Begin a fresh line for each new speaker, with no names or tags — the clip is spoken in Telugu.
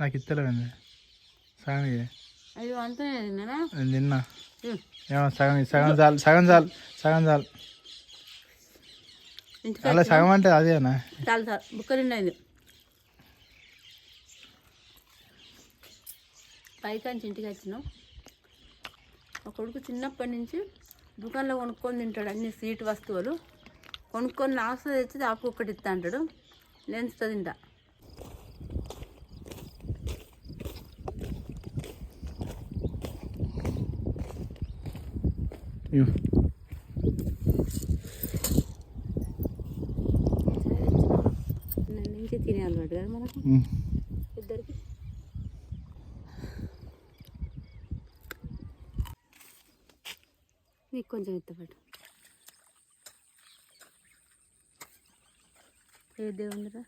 నాకు ఇస్తలేదండి సగం.
అయ్యో అంతా
నేను తిన్నా. ఏమో సగం. సగం చాలు సగం చాలు సగం చాలు. అలా సగం అంటే అదేనా
చాలు చాలు. బుక్క నిండైంది పైకాంచి ఇంటికి వచ్చినాం. మా కొడుకు చిన్నప్పటి నుంచి దుకాణంలో కొనుక్కొని తింటాడు అన్ని స్వీట్ వస్తువులు. కొనుక్కొని లాస్ట్ తెచ్చి దాపు ఒక్కటి ఇస్తా అంటాడు. నేను ఇస్తా తింటా. నుంచి తినే అలవాటు కదా మనకు. ఇద్దరికి? నీకు కొంచెం ఎత్తపట్టు ఏ దేవుందిరా